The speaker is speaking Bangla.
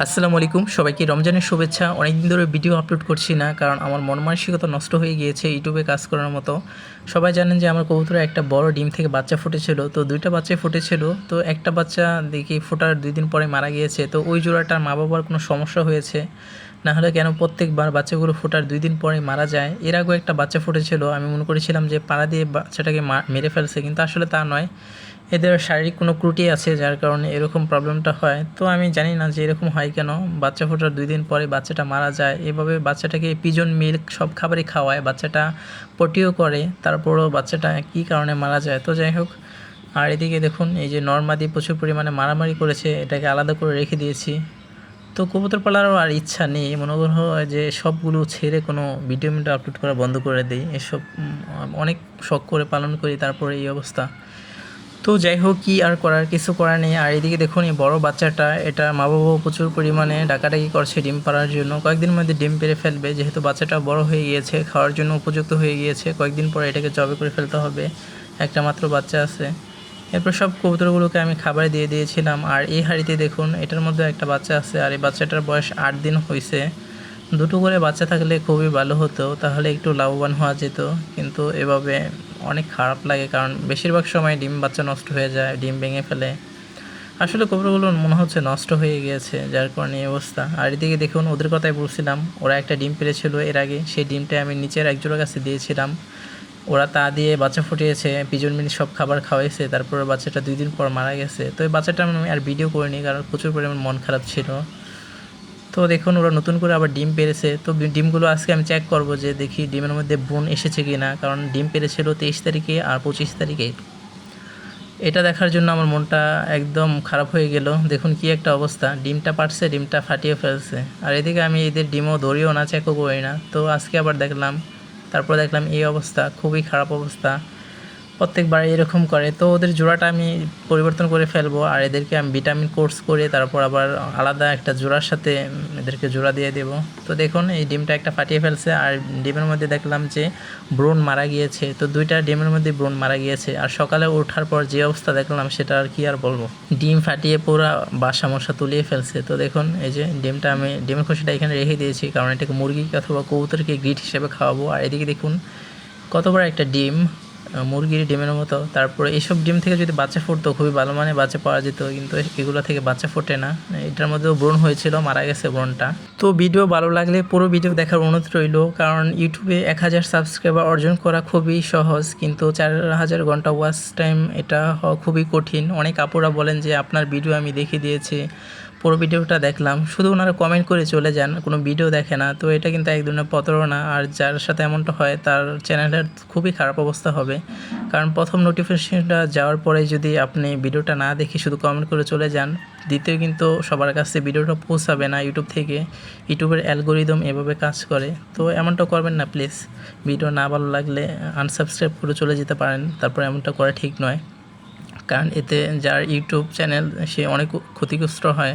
আসসালামু আলাইকুম, সবাইকে রমজানের শুভেচ্ছা। অনেকদিন ধরে ভিডিও আপলোড করছি না, কারণ আমার মন মানসিকতা নষ্ট হয়ে গিয়েছে ইউটিউবে কাজ করার মতো। সবাই জানেন যে আমার কবুতরে একটা বড় ডিম থেকে বাচ্চা ফুটেছিল, তো দুইটা বাচ্চাই ফুটেছিল, তো একটা বাচ্চা দেখি ফোটার দুই দিন পরে মারা গিয়েছে, তো ওই জোড়াটার মা বাবার কোনো সমস্যা হয়েছে। না হলে কেন প্রত্যেকবার বাচ্চাগুলো ফোটার দুই দিন পরে মারা যায়? এর আগেও একটা বাচ্চা ফুটেছিল, আমি মনে করেছিলাম যে পাড়া দিয়ে বাচ্চাটাকে মেরে ফেলছে, কিন্তু আসলে তা নয়। এদের শারীরিক কোনো ত্রুটি আছে যার কারণে এরকম প্রবলেমটা হয়? তো আমি জানি না যে এরকম হয় কেন। বাচ্চা ফোটার দুই দিন পরে বাচ্চাটা মারা যায়। এভাবে বাচ্চাটাকে পিজন মিল্ক সব খাবারই খাওয়ায়, বাচ্চাটা পটিও করে, তারপরও বাচ্চাটা কী কারণে মারা যায়? তো যাই হোক, আর এদিকে দেখুন, এই যে নর্মাদি প্রচুর পরিমাণে মারামারি করেছে, এটাকে আলাদা করে রেখে দিয়েছি। তো কবুতর পালারও আর ইচ্ছা নেই। মনে করো যে সবগুলো ছেড়ে কোনো ভিডিও মিডিও আপলোড করা বন্ধ করে দিই। এসব অনেক শখ করে পালন করি, তারপরে এই অবস্থা। তো যাই হোক, কি আর করার, কিছু করার নেই। আর এদিকে দেখুন, এই বড় বাচ্চাটা, এটা মা বাবাও প্রচুর পরিমাণে ডাকাডাকি করছে ডিম পাড়ার জন্য। কয়েকদিন মধ্যে ডিম পেরে ফেলবে, যেহেতু বাচ্চাটা বড় হয়ে গিয়েছে, খাওয়ার জন্য উপযুক্ত হয়ে গিয়েছে। কয়েকদিন পরে এটাকে জবে করে ফেলতে হবে। একটা মাত্র বাচ্চা আছে। এরপর সব কবুতরগুলোকে আমি খাবার দিয়ে দিয়েছিলাম। আর এই হাঁড়িতে দেখুন, এটার মধ্যে একটা বাচ্চা আছে। আর এই বাচ্চাটার বয়স আট দিন হয়েছে দুটো করে বাচ্চা থাকলে খুবই ভালো হতো। তাহলে একটু লাভবান হওয়া যেত। কিন্তু এভাবে অনেক খারাপ লাগে, কারণ বেশিরভাগ সময় ডিম বাচ্চা নষ্ট হয়ে যায়, ডিম ভেঙে ফেলে। আসলে কবুতরগুলো মনে হচ্ছে নষ্ট হয়ে গিয়েছে, যার কারণে এই অবস্থা। আর এদিকে দেখুন, ওদের কথাই বলছিলাম, ওরা একটা ডিম পেরেছিল এর আগে, সেই ডিমটা আমি নিচের একজোড়া কাছে দিয়েছিলাম। ওরা তা দিয়ে বাচ্চা ফুটিয়েছে পিজন মিনি সব খাবার খাওয়াইছে, তারপরে বাচ্চাটা দুই দিন পর মারা গেছে। তো এই বাচ্চাটা আমি আর ভিডিও করিনি, কারণ প্রচুর পরিমাণ মন খারাপ ছিল। তো দেখুন, ওরা নতুন করে আবার ডিম পেরেছে। তো ডিমগুলো আজকে আমি চেক করব যে দেখি ডিমের মধ্যে বোন এসেছে কি না কারণ ডিম পেরেছিল তেইশ তারিখে আর পঁচিশ তারিখে। এটা দেখার জন্য আমার মনটা একদম খারাপ হয়ে গেল। দেখুন কি একটা অবস্থা, ডিমটা পারছে ডিমটা ফাটিয়ে ফেলছে। আর এদিকে আমি এদের ডিমও ধরিও না চেকও করি না। তো আজকে আবার দেখলাম, তারপর দেখলাম এই অবস্থা, খুবই খারাপ অবস্থা। প্রত্যেকবার এরকম করে। তো ওদের জোড়াটা আমি পরিবর্তন করে ফেলব, আর এদেরকে আমি ভিটামিন কোর্স করে তারপর আবার আলাদা একটা জোড়ার সাথে এদেরকে জোড়া দিয়ে দেব। তো দেখুন, এই ডিমটা একটা ফাটিয়ে ফেলছে, আর ডিমের মধ্যে দেখলাম যে ব্রণ মারা গিয়েছে। তো দুইটা ডিমের মধ্যে ব্রণ মারা গিয়েছে, আর সকালে ওঠার পর যে অবস্থা দেখলাম সেটা আর কি আর বলব। ডিম ফাটিয়ে পুরো বাসা মশা তুলিয়ে ফেলছে। তো দেখুন, এই যে ডিমটা আমি, ডিমের খুশিটা এখানে রেখে দিয়েছি, কারণ এটাকে মুরগি অথবা কবুতরকে গ্রিট হিসেবে খাওয়াবো। আর এদিকে দেখুন, কত বড় একটা ডিম। মুরগির ডিমের মতো। তারপরে এইসব ডিম থেকে যদি বাচ্চা ফুটতো, খুবই ভালো মানে বাচ্চা পাওয়া যেত, কিন্তু এগুলো থেকে বাচ্চা ফোটে না। এটার মধ্যেও ব্রণ হয়েছিল, মারা গেছে ব্রণটা। তো ভিডিও ভালো লাগলে পুরো ভিডিও দেখার অনুরোধ রইল, কারণ ইউটিউবে এক হাজার সাবস্ক্রাইবার অর্জন করা খুবই সহজ, কিন্তু চার হাজার ঘণ্টা ওয়াচ টাইম এটা খুবই কঠিন। অনেক আপুরা বলেন যে, আপনার ভিডিও আমি দেখে দিয়েছি। পুরো ভিডিওটা দেখলাম। শুধু ওনারা কমেন্ট করে চলে যান, কোনো ভিডিও দেখে না। তো এটা কিন্তু এক ধরনের প্রতারণা। আর যার সাথে এমনটা হয়, তার চ্যানেলের খুবই খারাপ অবস্থা হবে। কারণ প্রথম নোটিফিকেশনটা যাওয়ার পরে যদি আপনি ভিডিওটা না দেখে শুধু কমেন্ট করে চলে যান, দ্বিতীয় কিন্তু সবার কাছে ভিডিওটা পৌঁছাবে না ইউটিউব থেকে। ইউটিউবের অ্যালগোরিদম এভাবে কাজ করে। তো এমনটা করবেন না প্লিজ ভিডিও না ভালো লাগলে আনসাবস্ক্রাইব করে চলে যেতে পারেন। তারপর এমনটা করা ঠিক নয়। কারণ এতে যার ইউটিউব চ্যানেল সে অনেক ক্ষতিগ্রস্ত হয়।